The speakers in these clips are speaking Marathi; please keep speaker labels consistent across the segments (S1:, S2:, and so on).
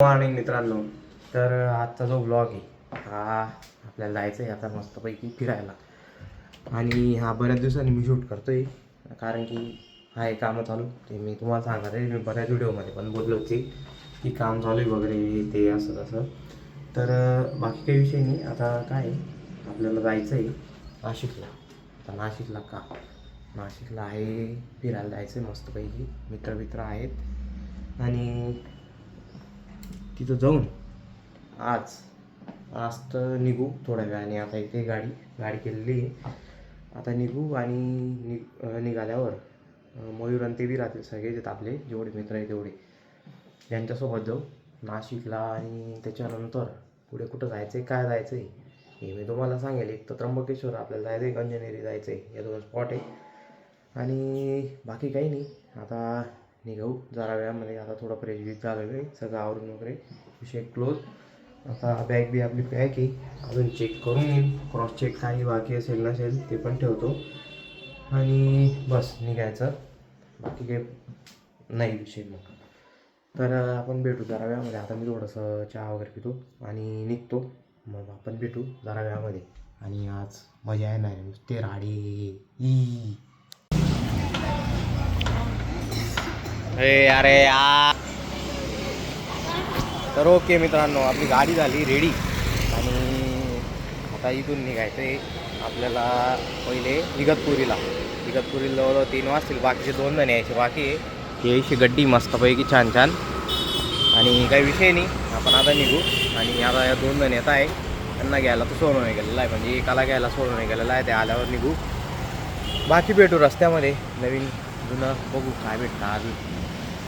S1: मॉर्निंग मित्रांनो तर आजचा जो ब्लॉग आहे हा आपल्याला जायचं आहे आता मस्तपैकी फिरायला. आणि हा बऱ्याच दिवसांनी मी शूट करतो आहे कारण की हा हे कामं चालू ते मी तुम्हाला सांगणार आहे मी बऱ्याच व्हिडिओमध्ये पण बोललो होते की काम चालू आहे वगैरे ते असं तसं. तर बाकी काही विषय नाही. आता काय आहे, आपल्याला जायचं आहे नाशिकला. आता नाशिकला का? नाशिकला आहे फिरायला जायचं आहे मस्तपैकी. मित्र मित्र आहेत. आणि तिथं जाऊन आज आज तर निघू थोड्या वेळाने. आता इथे गाडी गाडी केलेली आहे. आता निघू आणि नि निघाल्यावर मयूर आणि ते बी राहतील सगळेच आहेत आपले जेवढे मित्र आहे तेवढे. त्यांच्यासोबत जाऊ नाशिकला आणि त्याच्यानंतर पुढे कुठं जायचं आहे काय जायचं आहे हे मी तुम्हाला सांगेल. एक तर त्र्यंबकेश्वर आपल्याला जायचं आहे गंजनेरी जायचं आहे या दोन स्पॉट आहे. आणि बाकी काही नाही. आता निघाऊ. जरा वेळामध्ये आता थोडं फ्रेश बीज झालेलं आहे. सगळं आवरून वगैरे विषय क्लोज आता बॅग बी आपली पॅक आहे. अजून चेक करून येईल क्रॉस चेक काही बाकी असेल नसेल ते पण ठेवतो. आणि बस निघायचं. बाकी काही नाही विषय मग. तर आपण भेटू जरा वेळामध्ये. आता मी थोडंसं चहा वगैरे पितो आणि निघतो. मग आपण भेटू जरा वेळामध्ये. आणि आज मजा येणार आहे. नुसते राडे. ई. अरे अरे या तर ओके मित्रांनो आपली गाडी झाली रेडी आणि आता इथून निघायचं आहे आपल्याला पहिले इगतपुरीला. इगतपुरीला जवळजवळ तीन वाजतील बाकीचे दोन जण यायचे बाकी आहे. यायची गड्डी मस्तपैकी छान छान. आणि काही विषय नाही आपण आता निघू. आणि आता या दोन जण येत आहे त्यांना घ्यायला तो सोडून गेलेला आहे. म्हणजे एकाला घ्यायला सोडून गेलेला आहे ते आल्यावर निघू. बाकी भेटू रस्त्यामध्ये नवीन जुनं बघू काय भेटतं अजून.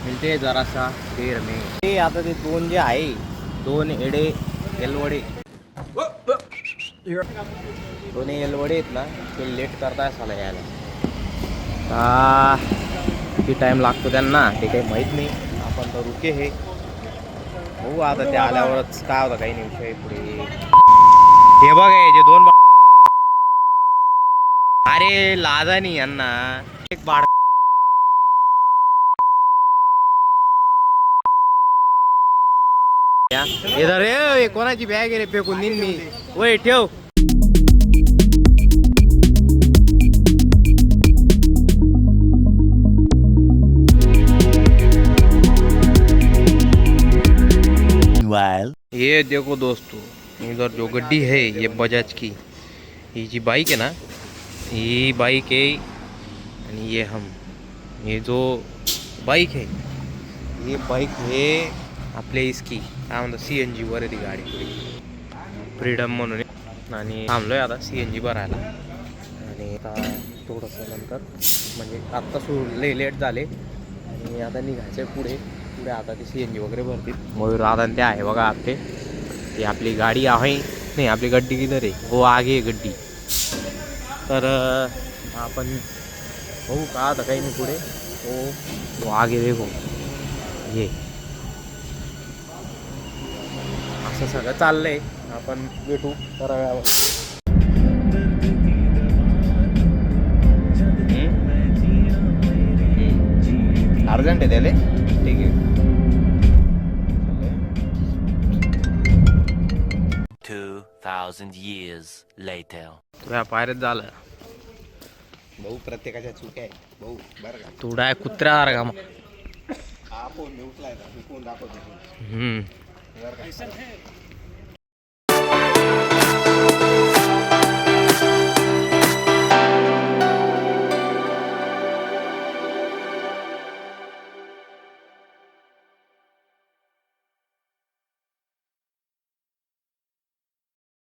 S1: मिळते जरासा देर मे. ते आता ते दोन जे आहे दोन एडे एलवडे दोन्ही एलवडे आहेत ना ते लेट करताय साला यायला. किती टाईम लागतो त्यांना ते काही माहीत नाही. आपण तर रुके हे. हो आता ते आल्यावरच काय होतं काही नाही विषय पुढे. हे बघ हे जे दोन अरे लाजा नाही यांना. एक बाळ या. हे धर रे कोणाची बॅग रे फेकून देईन मी वय ठेव ये देखो दोस्तों इधर जो गड्डी है ये बजाज की ये जी बाइक है ना ये बाइक है ये हम ये जो बाइक है ये बाइक है आपल्या इसकी. काय म्हणतात सी एन जीवर आहे ती गाडी पुढे. फ्रीडम म्हणून. आहे. आणि थांबलोय आता सी एन जी भरायला. आणि आता थोडंसं नंतर म्हणजे आत्ता सुरू लय लेट झाले. आणि आता निघायचं पुढे. पुढे आता ते सी एन जी वगैरे भरतील. मयूर आता ते आहे बघा आपले. ते आपली गाडी आहे. नाही आपली गड्डी किधर आहे? हो आगे आहे गड्डी. तर आपण हो का आता काही नाही पुढे. हो वो आगे देखो. ये. असं सगळं चाललंय. आपण भेटू वेळावर अर्जंट आहे त्याले? ठीक आहे.
S2: 2,000 years later.
S1: तुझ्या पायऱ्यात झालं.
S3: भाऊ प्रत्येकाच्या चुक्या आहे भाऊ बरं का?
S1: तू डाय कुत्र्या मग
S3: दाखवतो
S1: हम्म.
S3: बरं का